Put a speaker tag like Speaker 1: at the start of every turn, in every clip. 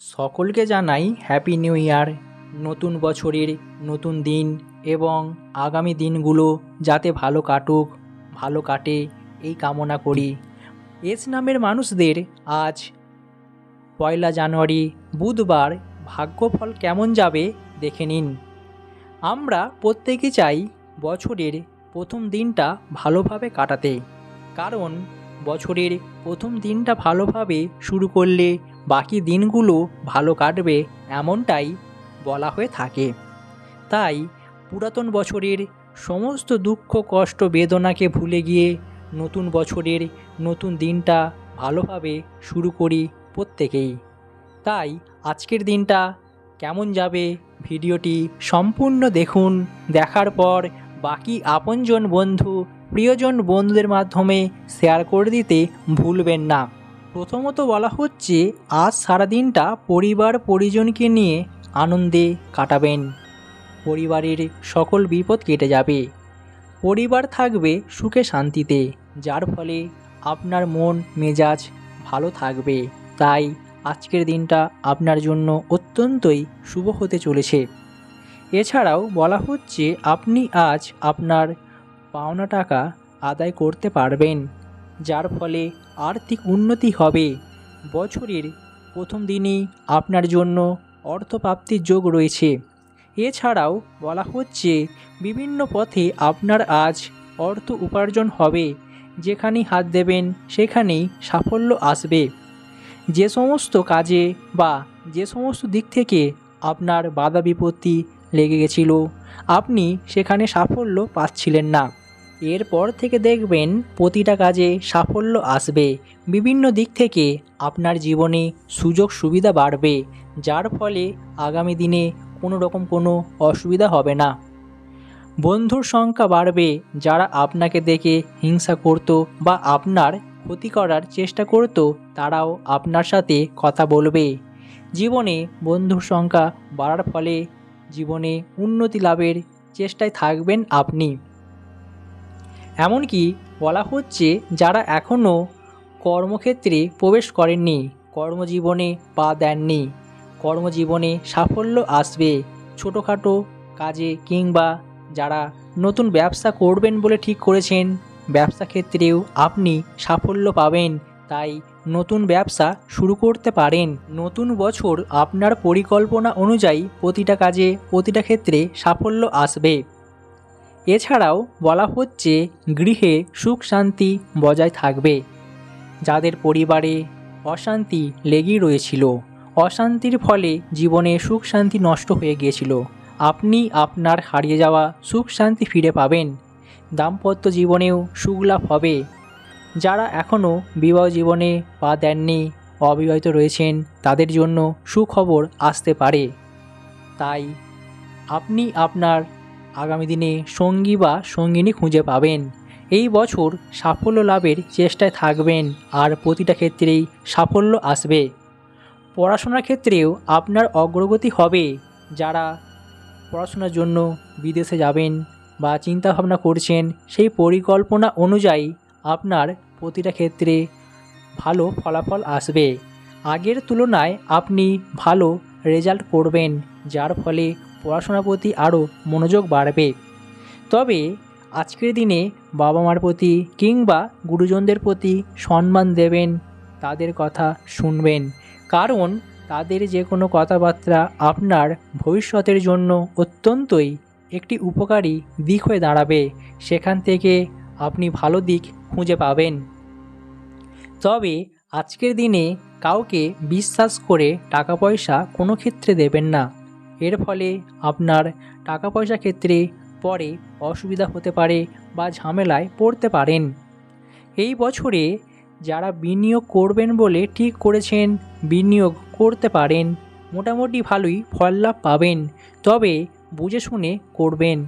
Speaker 1: সকলকে জানাই happy new year নতুন বছরের নতুন দিন এবং আগামী দিনগুলো যাতে ভালো কাটুক, ভালো কাটে এই কামনা করি। এস নামের মানুষদের আজ পয়লা জানুয়ারি বুধবার ভাগ্যফল কেমন যাবে দেখে নিন। আমরা প্রত্যেকে চাই বছরের প্রথম দিনটা ভালোভাবে কাটাতে, কারণ বছরের প্রথম দিনটা ভালোভাবে শুরু করলে বাকি দিনগুলো ভালো কাটবে এমনটাই বলা হয়ে থাকে। তাই পুরাতন বছরের সমস্ত দুঃখ, কষ্ট, বেদনাকে ভুলে গিয়ে নতুন বছরের নতুন দিনটা ভালোভাবে শুরু করি প্রত্যেকেই। তাই আজকের দিনটা কেমন যাবে ভিডিওটি সম্পূর্ণ দেখুন। দেখার পর বাকি আপনজন বন্ধু, প্রিয়জন বন্ধুদের মাধ্যমে শেয়ার করে দিতে ভুলবেন না। প্রথমত বলা হচ্ছে, আজ সারাদিনটা পরিবার পরিজনকে নিয়ে আনন্দে কাটাবেন। পরিবারের সকল বিপদ কেটে যাবে। পরিবার থাকবে সুখে শান্তিতে, যার ফলে আপনার মন, মেজাজ ভালো থাকবে। তাই আজকের দিনটা আপনার জন্য অত্যন্তই শুভ হতে চলেছে। এছাড়াও বলা হচ্ছে, আপনি আজ আপনার পাওনা টাকা আদায় করতে পারবেন, যার ফলে আর্থিক উন্নতি হবে। বছরের প্রথম দিনই আপনার জন্য অর্থপ্রাপ্তির যোগ রয়েছে। এছাড়াও বলা হচ্ছে, বিভিন্ন পথে আপনার আজ অর্থ উপার্জন হবে। যেখানেই হাত দেবেন, সেখানেই সাফল্য আসবে। যে সমস্ত কাজে বা যে সমস্ত দিক থেকে আপনার বাধা বিপত্তি লেগে গেছিল, আপনি সেখানে সাফল্য পাচ্ছিলেন না। এরপর থেকে দেখবেন প্রতিটা কাজে সাফল্য আসবে। বিভিন্ন দিক থেকে আপনার জীবনে সুযোগ সুবিধা বাড়বে, যার ফলে আগামী দিনে কোনো রকম কোনো অসুবিধা হবে না। বন্ধুর সংখ্যা বাড়বে, যারা আপনাকে দেখে হিংসা করত বা আপনার ক্ষতি করার চেষ্টা করত, তারাও আপনার সাথে কথা বলবে। জীবনে বন্ধুর সংখ্যা বাড়ার ফলে জীবনে উন্নতি লাভের চেষ্টায় থাকবেন আপনি। এমনকি বলা হচ্ছে যারা এখনও কর্মক্ষেত্রে প্রবেশ করেননি, কর্মজীবনে পা দেননি, কর্মজীবনে সাফল্য আসবে, ছোটোখাটো কাজে কিংবা যারা নতুন ব্যবসা করবেন বলে ঠিক করেছেন, ব্যবসা ক্ষেত্রেও আপনি সাফল্য পাবেন। তাই নতুন ব্যবসা শুরু করতে পারেন। নতুন বছর আপনার পরিকল্পনা অনুযায়ী প্রতিটা কাজে প্রতিটা ক্ষেত্রে সাফল্য আসবে। এছাড়াও বলা হচ্ছে গৃহে সুখ শান্তি বজায় থাকবে। যাদের পরিবারে অশান্তি লেগেই রয়েছিল, অশান্তির ফলে জীবনে সুখ শান্তি নষ্ট হয়ে গিয়েছিল, আপনি আপনার হারিয়ে যাওয়া সুখ শান্তি ফিরে পাবেন। দাম্পত্য জীবনেও সুখ লাভ হবে। যারা এখনও বিবাহ জীবনে পা দেননি, অবিবাহিত রয়েছেন, তাদের জন্য সুখবর আসতে পারে। তাই আপনি আপনার আগামী দিনে সঙ্গী বা সঙ্গিনী খুঁজে পাবেন। এই বছর সাফল্য লাভের চেষ্টায় থাকবেন আর প্রতিটা ক্ষেত্রেই সাফল্য আসবে। পড়াশোনার ক্ষেত্রেও আপনার অগ্রগতি হবে। যারা পড়াশোনার জন্য বিদেশে যাবেন বা চিন্তাভাবনা করছেন, সেই পরিকল্পনা অনুযায়ী আপনার প্রতিটা ক্ষেত্রে ভালো ফলাফল আসবে। আগের তুলনায় আপনি ভালো রেজাল্ট করবেন, যার ফলে পড়াশোনার প্রতি আরও মনোযোগ বাড়বে। তবে আজকের দিনে বাবা মার প্রতি কিংবা গুরুজনদের প্রতি সম্মান দেবেন, তাদের কথা শুনবেন। কারণ তাদের যে কোনো কথাবার্তা আপনার ভবিষ্যতের জন্য অত্যন্তই একটি উপকারী দিক হয়ে দাঁড়াবে। সেখান থেকে আপনি ভালো দিক খুঁজে পাবেন। তবে আজকের দিনে কাউকে বিশ্বাস করে টাকা পয়সা কোনো ক্ষেত্রে দেবেন না। এর ফলে আপনার টাকা পয়সা ক্ষেত্রে পরে অসুবিধা হতে পারে বা ঝামেলায় পড়তে পারেন। এই বছরে যারা বিনিয়োগ করবেন বলে ঠিক করেছেন, বিনিয়োগ করতে পারেন, মোটামুটি ভালোই ফল লাভ পাবেন। তবে বুঝে শুনে করবেন,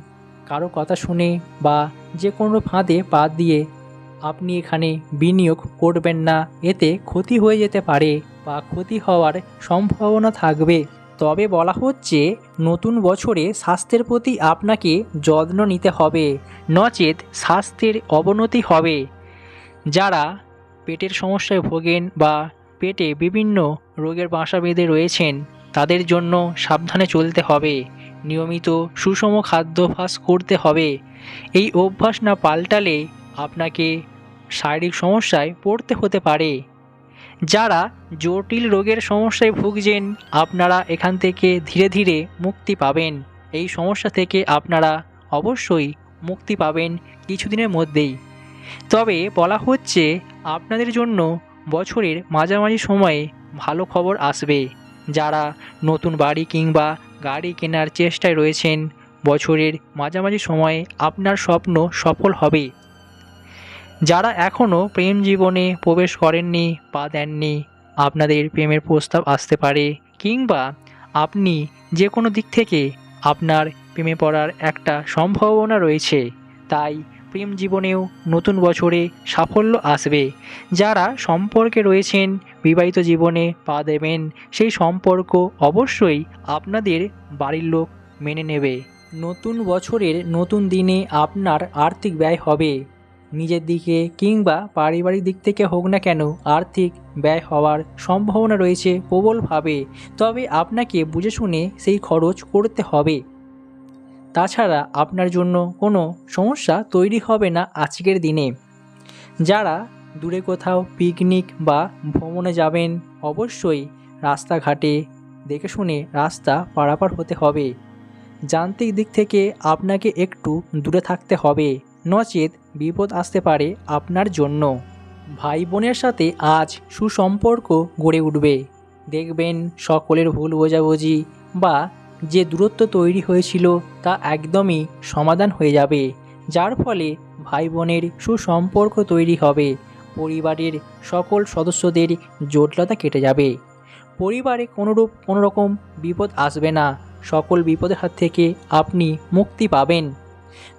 Speaker 1: কারও কথা শুনে বা যে কোনো ফাঁদে পা দিয়ে আপনি এখানে বিনিয়োগ করবেন না, এতে ক্ষতি হয়ে যেতে পারে বা ক্ষতি হওয়ার সম্ভাবনা থাকবে। তবে বলা হচ্ছে, নতুন বছরে স্বাস্থ্যের প্রতি আপনাকে যত্ন নিতে হবে, নচেত স্বাস্থ্যের অবনতি হবে। যারা পেটের সমস্যায় ভোগেন বা পেটে বিভিন্ন রোগের বাসা বেঁধে রয়েছেন, তাদের জন্য সাবধানে চলতে হবে, নিয়মিত সুষম খাদ্যাভ্যাস করতে হবে। এই অভ্যাস না পাল্টালে আপনাকে শারীরিক সমস্যায় পড়তে হতে পারে। যারা জটিল রোগের সমস্যায় ভুগছেন, আপনারা এখান থেকে ধীরে ধীরে মুক্তি পাবেন। এই সমস্যা থেকে আপনারা অবশ্যই মুক্তি পাবেন কিছুদিনের মধ্যেই। তবে বলা হচ্ছে, আপনাদের জন্য বছরের মাঝামাঝি সময়ে ভালো খবর আসবে। যারা নতুন বাড়ি কিংবা গাড়ি কেনার চেষ্টায় রয়েছেন, বছরের মাঝামাঝি সময়ে আপনার স্বপ্ন সফল হবে। যারা এখনও প্রেম জীবনে প্রবেশ করেননি পা দেননি, আপনাদের প্রেমের প্রস্তাব আসতে পারে, কিংবা আপনি যে কোনো দিক থেকে আপনার প্রেমে পড়ার একটা সম্ভাবনা রয়েছে। তাই প্রেম জীবনেও নতুন বছরে সাফল্য আসবে। যারা সম্পর্কে রয়েছেন, বিবাহিত জীবনে পা দেবেন, সেই সম্পর্ক অবশ্যই আপনাদের বাড়ির লোক মেনে নেবে। নতুন বছরের নতুন দিনে আপনার আর্থিক ব্যয় হবে। নিজের দিকে কিংবা পারিবারিক দিক থেকে হোক না কেন আর্থিক ব্যয় হওয়ার সম্ভাবনা রয়েছে প্রবলভাবে। তবে আপনাকে বুঝে শুনে সেই খরচ করতে হবে। তাছাড়া আপনার জন্য কোনো সমস্যা তৈরি হবে না আজকের দিনে। যারা দূরে কোথাও পিকনিক বা ভ্রমণে যাবেন, অবশ্যই রাস্তাঘাটে দেখে শুনে রাস্তা পারাপার হতে হবে। যান্ত্রিক দিক থেকে আপনাকে একটু দূরে থাকতে হবে। নচেত বিপদ আসতে পারে আপনার জন্য। ভাই বোনের সাথে আজ সুসম্পর্ক গড়ে উঠবে। দেখবেন সকলের ভুল বোঝাবুঝি বা যে দূরত্ব তৈরি হয়েছিল তা একদমই সমাধান হয়ে যাবে, যার ফলে ভাই বোনের সুসম্পর্ক তৈরি হবে। পরিবারের সকল সদস্যদের জটিলতা কেটে যাবে। পরিবারে কোনোরূপ কোনোরকম বিপদ আসবে না। সকল বিপদের হাত থেকে আপনি মুক্তি পাবেন।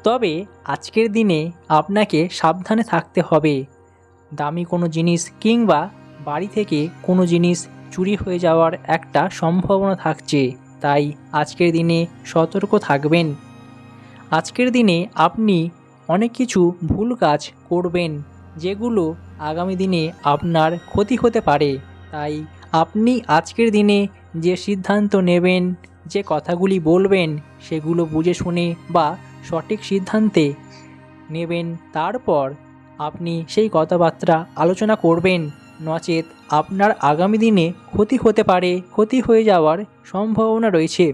Speaker 1: তবে আজকের দিনে আপনাকে সাবধানে থাকতে হবে। দামি কোনো জিনিস কিংবা বাড়ি থেকে কোনো জিনিস চুরি হয়ে যাওয়ার একটা সম্ভাবনা থাকছে, তাই আজকের দিনে সতর্ক থাকবেন। আজকের দিনে আপনি অনেক কিছু ভুল কাজ করবেন, যেগুলো আগামী দিনে আপনার ক্ষতি হতে পারে। তাই আপনি আজকের দিনে যে সিদ্ধান্ত নেবেন, যে কথাগুলি বলবেন, সেগুলো বুঝে শুনে বা সঠিক সিদ্ধান্তে নেবেন। তারপর আপনি সেই কথাবার্তা আলোচনা করবেন। নচেত আপনার আগামী দিনে ক্ষতি হতে পারে, ক্ষতি হয়ে যাওয়ার সম্ভাবনা রয়েছে।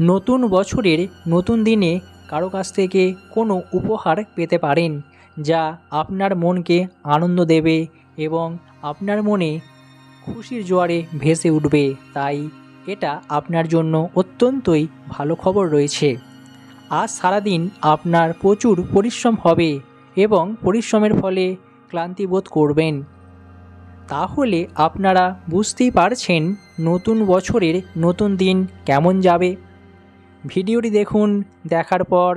Speaker 1: নতুন বছরের নতুন দিনে কারও কাছ থেকে কোনো উপহার পেতে পারেন, যা আপনার মনকে আনন্দ দেবে এবং আপনার মনে খুশির জোয়ারে ভেসে উঠবে। তাই এটা আপনার জন্য অত্যন্তই ভালো খবর রয়েছে। আজ সারাদিন আপনার প্রচুর পরিশ্রম হবে এবং পরিশ্রমের ফলে ক্লান্তি বোধ করবেন। তাহলে আপনারা বুঝতেই পারছেন নতুন বছরের নতুন দিন কেমন যাবে। ভিডিওটি দেখুন, দেখার পর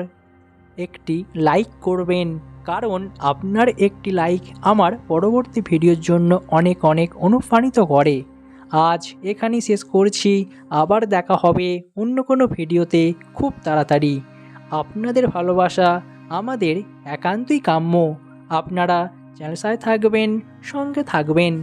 Speaker 1: একটি লাইক করবেন, কারণ আপনার একটি লাইক আমার পরবর্তী ভিডিওর জন্য অনেক অনেক অনুপ্রাণিত করে। আজ এখানেই শেষ করছি, আবার দেখা হবে অন্য কোনো ভিডিওতে খুব তাড়াতাড়ি। আপনাদের ভালোবাসা আমাদের একান্তই কাম্য। আপনারা চ্যানেল সাথে থাকবেন সঙ্গে থাকবেন।